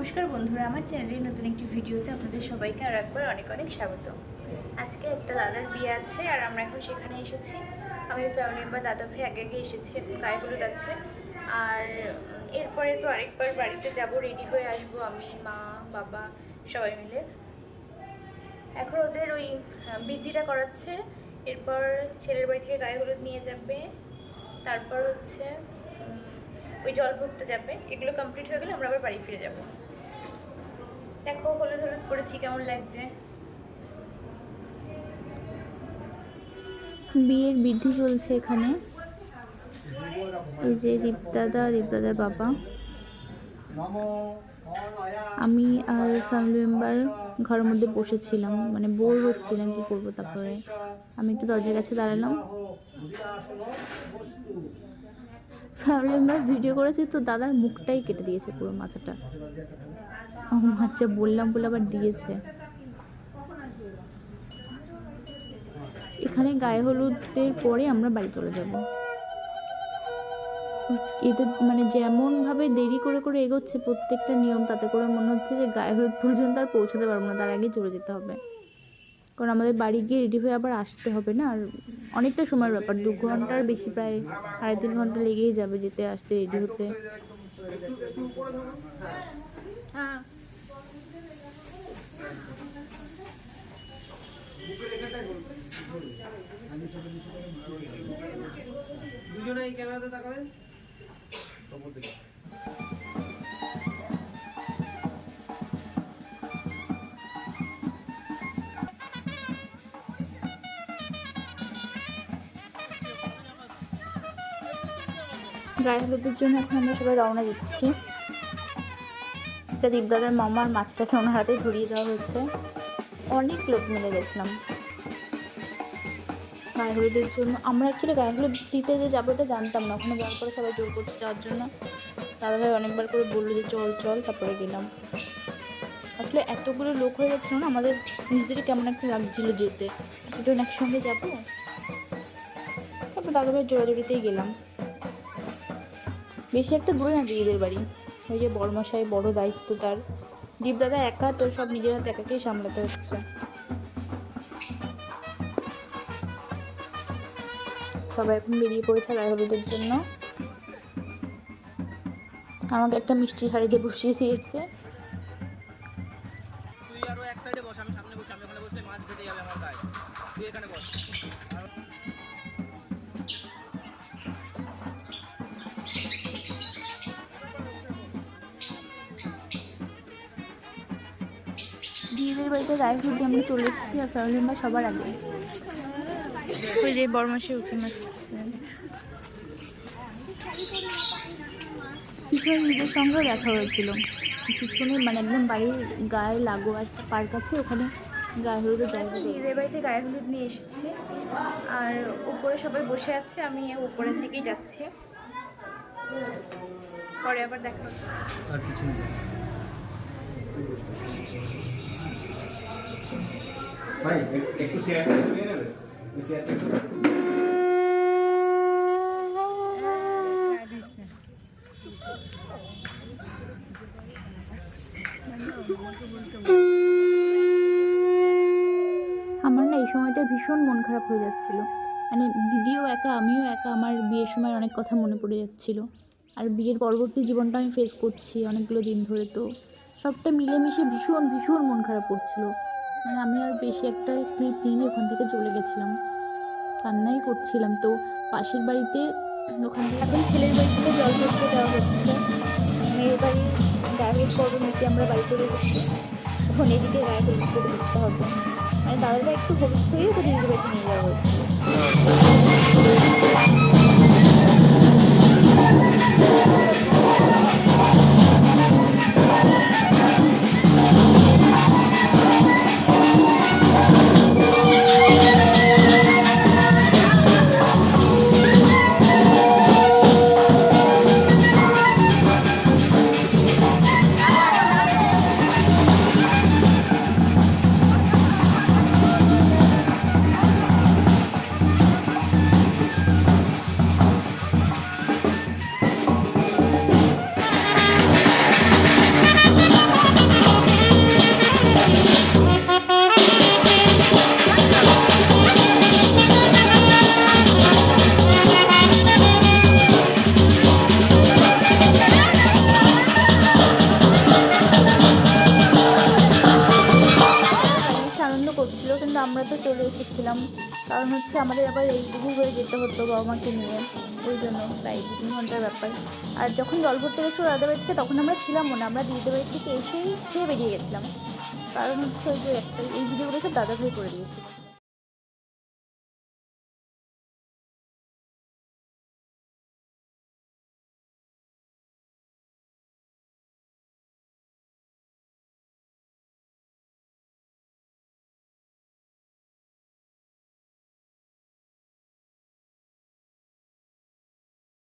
নমস্কার বন্ধুরা, আমার চ্যানেলের নতুন একটি ভিডিওতে আপনাদের সবাইকে আর একবার অনেক অনেক স্বাগত। আজকে একটা দাদার বিয়ে আছে আর আমরা এখন সেখানে এসেছি। আমি ফ্যামিলি মেম্বার দাদা ভাই আগে আগে এসেছি এখন গায়ে হলুদ আছে। আর এরপরে তো আরেকবার বাড়িতে যাব রেডি হয়ে আসব আমি, মা, বাবা, সবাই মিলে। এখন ওদের ওই বৃদ্ধিটা করাচ্ছে। এরপর ছেলের বাড়ি থেকে গায়ে হলুদ নিয়ে যাবে। তারপর হচ্ছে ওই জল ভরতে যাবে। এগুলো কমপ্লিট হয়ে গেলে আমরা আবার বাড়ি ফিরে যাব। দেখো হলুদ হলুদ পড়েছি কেমন লাগছে। বিয়ের বৃদ্ধি চলছে এখানে। এই যে দীপদাদা দীপদাদার বাবা। আমি আর ফ্যামিলি মেম্বার ঘরের মধ্যে বসেছিলাম। মানে বোর হচ্ছিলাম কি করব তারপরে? আমি একটু দরজার কাছে দাঁড়ালাম। ফ্যামিলি মেম্বার ভিডিও করেছে, তো দাদার মুখটাই কেটে দিয়েছে পুরো মাথাটা। ও আচ্ছা বললাম বলে আবার দিয়েছে। এখানে গায়ে হলুদের পরে আমরা বাড়ি চলে যাব। এতে মানে যেমনভাবে দেরি করে করে এগোচ্ছে প্রত্যেকটা নিয়ম, তাতে করে মনে হচ্ছে যে গায়ে হলুদ পর্যন্ত আর পৌঁছাতে পারব না, তার আগে চলে যেতে হবে। কারণ আমাদের বাড়ি গিয়ে রেডি হয়ে আবার আসতে হবে না, আর অনেকটা সময়ের ব্যাপার, দু ঘণ্টার বেশি প্রায় আড়াই তিন ঘণ্টা লেগেই যাবে যেতে, আসতে রেডি হতে। হ্যাঁ। দুজনে এই ক্যামেরাতে তাকাবেন? গায়ে হলুদের জন্য এখন আমরা সবাই রওনা দিচ্ছি। এটা দীপদাদার মামার মাছটাকে ওনার হাতে ধরিয়ে দেওয়া হয়েছে। অনেক লোক মিলে গেছিলাম। গায়ে হলুদের জন্য। আমরা অ্যাকচুয়ালি গায়ে হলুদ দিতে যে যাব এটা জানতাম না। ওখানে যাওয়ার পরে সবাই জোর করছে যাওয়ার জন্য। দাদাভাই অনেকবার করে বলল যে, চল চল, তারপরে গেলাম। আসলে এতগুলো লোক হয়ে যাচ্ছিল না, আমাদের নিজেদেরই কেমন একটা লাগছিল যেতে। দুজন একসঙ্গে যাব। তারপর দাদাভাই জোড়াজোড়িতেই গেলাম। বেশি একটা দূরে না, দিদিদের বাড়ি। ওই যে বড়মশাই বড় দায়িত্ব তার। দীপদাদা একা, তো সব নিজের হাতে একাকেই সামলাতে হচ্ছে। সবাই এখন বেরিয়ে পড়েছে গায়ে হলুদের জন্য। আমাকে একটা মিষ্টি শাড়িতে বসিয়ে দিয়েছে। সামনে আমি ওখানে বসলে মাছ যাবে আমার গায়ে। তুই এখানে বস। দিদিদের বাড়িতে গায়ে হলুদ দিয়ে আমরা চলে এসেছি আর ফ্যামিলি মেম্বার সবার আগে। ওই যে বরমাসে উঠে পিছনে নিজের সঙ্গেও দেখা হয়েছিল। পিছনে মানে একদম বাড়ির গায়ে লাগো একটা পার্ক আছে ওখানে গায়ে হলুদের জায়গা দিদিদের বাড়িতে গায়ে হলুদ নিয়ে এসেছে। আর উপরে সবাই বসে আছে আমি উপরের দিকেই যাচ্ছি। পরে আবার দেখা হচ্ছে। আর পিছনে আমার না এই সময়টা ভীষণ মন খারাপ হয়ে যাচ্ছিল। মানে দিদিও একা, আমিও একা, আমার বিয়ের সময় অনেক কথা মনে পড়ে যাচ্ছিল। আর বিয়ের পরবর্তী জীবনটা আমি ফেস করছি অনেকগুলো দিন ধরে তো। সবটা মিলেমিশে ভীষণ ভীষণ মন খারাপ করছিল। মানে আমি আর বেশি একটা ক্লিপ নিয়ে ওখান থেকে চলে গেছিলাম। কান্নাই করছিলাম তো। পাশের বাড়িতে, ওখান থেকে এখন ছেলের বাড়ি থেকে জল ভরতে যাওয়া হচ্ছে। মেয়ের বাড়ি গায়ে পর্ব মিটে আমরা বাড়ি চলে এসেছি এখন এদিকে গায়ে হলুদটা করতে হবে। মানে দাদাটা একটু হলুদ ছড়িয়ে ওকে দিদির বাড়িতে নিয়ে যাওয়া হয়েছিল চলে এসেছিলাম। কারণ হচ্ছে আমাদের আবার এই দিদি হয়ে যেতে হতো বাবা মাকে নিয়ে। ওই জন্য প্রায় দু তিন ঘণ্টার ব্যাপার। আর যখন জল ভরতে গেছিল দাদা বাড়ি থেকে, তখন আমরা ছিলাম না। আমরা দিদিদের বাড়ি থেকে এসেই খেয়ে বেরিয়ে গেছিলাম। কারণ হচ্ছে ওই যে একটা এই ভিডিওগুলো সব দাদা ভাই করে দিয়েছিল।